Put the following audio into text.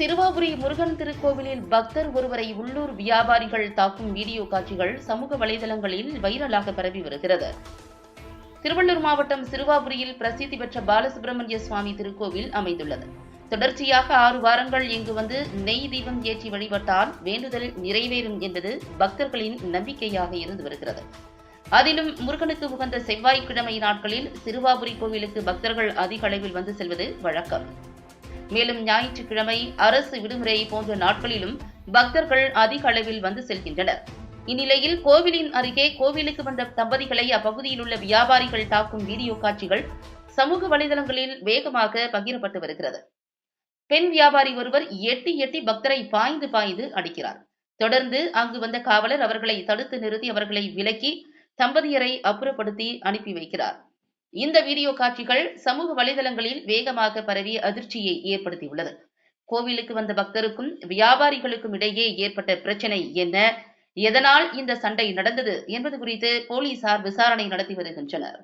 சிறுவாபுரி முருகன் திருக்கோவிலில் பக்தர் ஒருவரை உள்ளூர் வியாபாரிகள் தாக்கும் வீடியோ காட்சிகள் சமூக வலைதளங்களில் வைரலாக பரவி வருகிறது. திருவள்ளூர் மாவட்டம் சிறுவாபுரியில் பிரசித்தி பெற்ற பாலசுப்பிரமணிய சுவாமி திருக்கோவில் அமைந்துள்ளது. தொடர்ச்சியாக ஆறு வாரங்கள் இங்கு வந்து நெய் தீபம் ஏற்றி வழிபட்டால் வேண்டுதல் நிறைவேறும் என்பது பக்தர்களின் நம்பிக்கையாக இருந்து வருகிறது. அதிலும் முருகனுக்கு உகந்த செவ்வாய்க்கிழமை நாட்களில் சிறுவாபுரி கோவிலுக்கு பக்தர்கள் அதிக அளவில் வந்து செல்வது வழக்கம். மேலும் ஞாயிற்றுக்கிழமை அரசு விடுமுறை போன்ற நாட்களிலும் பக்தர்கள் அதிக அளவில் வந்து செல்கின்றனர். இந்நிலையில் கோவிலின் அருகே கோவிலுக்கு வந்த தம்பதிகளை அப்பகுதியில் உள்ள வியாபாரிகள் தாக்கும் வீடியோ காட்சிகள் சமூக வலைதளங்களில் வேகமாக பகிரப்பட்டு வருகிறது. பெண் வியாபாரி ஒருவர் எட்டி எட்டி பக்தரை பாய்ந்து பாய்ந்து அடிக்கிறார். தொடர்ந்து அங்கு வந்த காவலர் அவர்களை தடுத்து நிறுத்தி அவர்களை விலக்கி தம்பதியரை அப்புறப்படுத்தி அனுப்பி வைக்கிறார். இந்த வீடியோ காட்சிகள் சமூக வலைதளங்களில் வேகமாக பரவி அதிர்ச்சியை ஏற்படுத்தியுள்ளது. கோவிலுக்கு வந்த பக்தருக்கும் வியாபாரிகளுக்கும் இடையே ஏற்பட்ட பிரச்சனை என்ன? எதனால் இந்த சண்டை நடந்தது? என்பது குறித்து போலீசார் விசாரணை நடத்தி வருகின்றனர்.